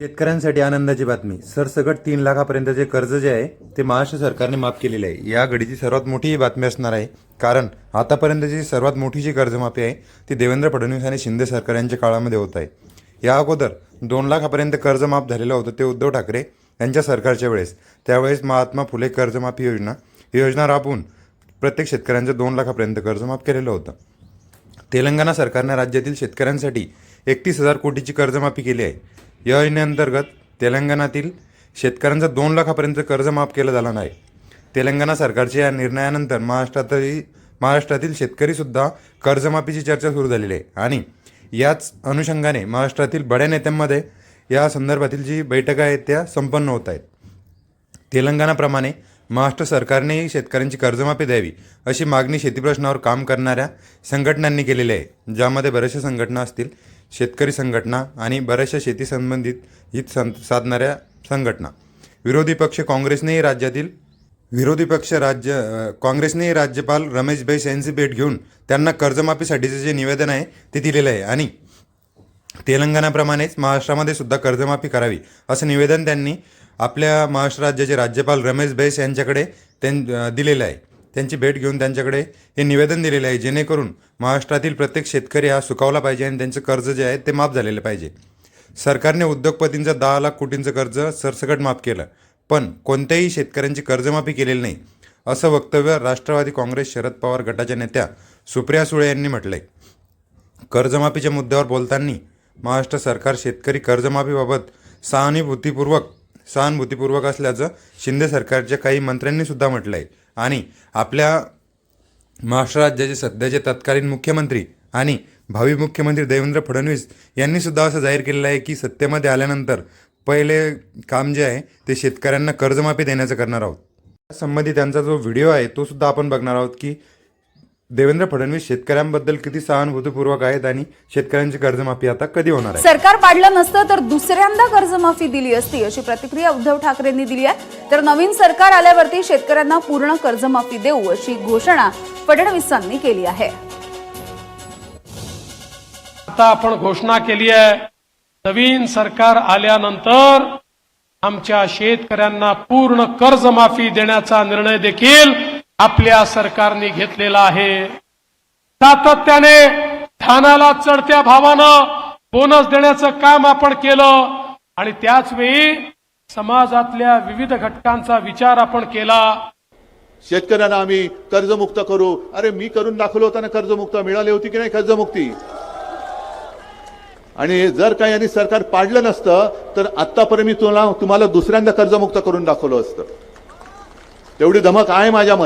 शेतकऱ्यांसाठी आनंदाची बातमी. सरसकट तीन लाखापर्यंतचे कर्ज जे आहे ते महाराष्ट्र सरकारने माफ केलेले आहे. या घडीची सर्वात मोठी ही बातमी असणार आहे. कारण आतापर्यंतची सर्वात मोठी जी कर्जमाफी आहे ती देवेंद्र फडणवीस आणि शिंदे सरकार यांच्या काळामध्ये होत आहे. या अगोदर दोन लाखापर्यंत कर्ज माफ झालेलं होतं ते उद्धव ठाकरे यांच्या सरकारच्या वेळेस. त्यावेळेस महात्मा फुले कर्जमाफी योजना ही योजना राबवून प्रत्येक शेतकऱ्यांचं दोन लाखापर्यंत कर्ज माफ केलेलं होतं. तेलंगणा सरकारने राज्यातील शेतकऱ्यांसाठी एकतीस हजार कोटीची कर्जमाफी केली आहे. या योजनेअंतर्गत तेलंगणातील शेतकऱ्यांचा दोन लाखापर्यंत कर्ज माफ केलं झालं नाही तेलंगणा सरकारच्या या निर्णयानंतर महाराष्ट्रातही महाराष्ट्रातील शेतकरीसुद्धा कर्जमाफीची चर्चा सुरू झालेली आहे. आणि याच अनुषंगाने महाराष्ट्रातील बड्या नेत्यांमध्ये या संदर्भातील जी बैठका आहेत त्या संपन्न होत आहेत. तेलंगणाप्रमाणे महाराष्ट्र सरकारनेही शेतकऱ्यांची कर्जमाफी द्यावी अशी मागणी शेतीप्रश्नावर काम करणाऱ्या संघटनांनी केलेली आहे ज्यामध्ये बऱ्याचशा संघटना असतील. शेतकरी संघटना आणि बऱ्याचशा शेती संबंधित हित सं साधणाऱ्या संघटना. विरोधी पक्ष काँग्रेसनेही राज्यातील विरोधी पक्ष राज्य काँग्रेसनेही राज्यपाल रमेश बैस यांची भेट घेऊन त्यांना कर्जमाफीसाठीचे जे निवेदन आहे ते दिलेलं आहे. आणि तेलंगणाप्रमाणेच महाराष्ट्रामध्ये सुद्धा कर्जमाफी करावी असं निवेदन त्यांनी आपल्या महाराष्ट्र राज्याचे राज्यपाल रमेश बैस यांच्याकडे त्यां दिलेलं आहे. त्यांची भेट घेऊन त्यांच्याकडे हे निवेदन दिलेलं आहे. जेणेकरून महाराष्ट्रातील प्रत्येक शेतकरी हा सुकावला पाहिजे आणि त्यांचं कर्ज जे आहे ते माफ झालेलं पाहिजे. सरकारने उद्योगपतींचं दहा लाख कोटींचं कर्ज सरसकट माफ केलं पण कोणत्याही शेतकऱ्यांची कर्जमाफी केलेली नाही असं वक्तव्य राष्ट्रवादी काँग्रेस शरद पवार गटाच्या नेत्या सुप्रिया सुळे यांनी म्हटलंय. कर्जमाफीच्या मुद्द्यावर बोलताना महाराष्ट्र सरकार शेतकरी कर्जमाफीबाबत सहानुभूतीपूर्वक सहानुभूतीपूर्वक असल्याचं शिंदे सरकारच्या काही मंत्र्यांनी सुद्धा म्हटलं आहे आणि आपल्या महाराष्ट्र राज्याचे सध्याचे तत्कालीन मुख्यमंत्री आणि भावी मुख्यमंत्री देवेंद्र फडणवीस यांनीसुद्धा असं जाहीर केलेलं आहे की सत्तेमध्ये आल्यानंतर पहिले काम जे आहे ते शेतकऱ्यांना कर्जमाफी देण्याचं करणार आहोत. संबंधी त्यांचा जो व्हिडिओ आहे तो सुद्धा आपण बघणार आहोत की देवेंद्र फडणवीस शेतकऱ्यांबद्दल किती सहानुभूतीपूर्वक आहेत आणि शेतकऱ्यांची कर्जमाफी आता कधी होणार आहे? सरकार पाडलं नसतं तर दुसऱ्यांदा कर्जमाफी दिली असती अशी प्रतिक्रिया उद्धव ठाकरेंनी दिली आहे. तर नवीन सरकार आल्यावरती शेतकऱ्यांना पूर्ण कर्जमाफी देऊ अशी घोषणा फडणवीसांनी केली आहे. आता आपण घोषणा केली आहे. नवीन सरकार आल्यानंतर आमच्या शेतकऱ्यांना पूर्ण कर्जमाफी देण्याचा निर्णय देखील आपल्या सरकारने घेतलेला आहे. सातत्याने धानाला चढत्या भावानं बोनस देण्याचं काम आपण केलं आणि त्याच वेळी समाजातल्या विविध घटकांचा विचार आपण केला. शेतकऱ्यांना आम्ही कर्जमुक्त करू. अरे मी करून दाखवलं होतं ना कर्जमुक्त? मिळाली होती की नाही कर्जमुक्ती? आणि जर काही यांनी सरकार पाडलं नसतं तर आतापर्यंत मी तुला तुम्हाला दुसऱ्यांदा कर्जमुक्त करून दाखवलं असतं. तेवढी धमक आहे माझ्यामध्ये.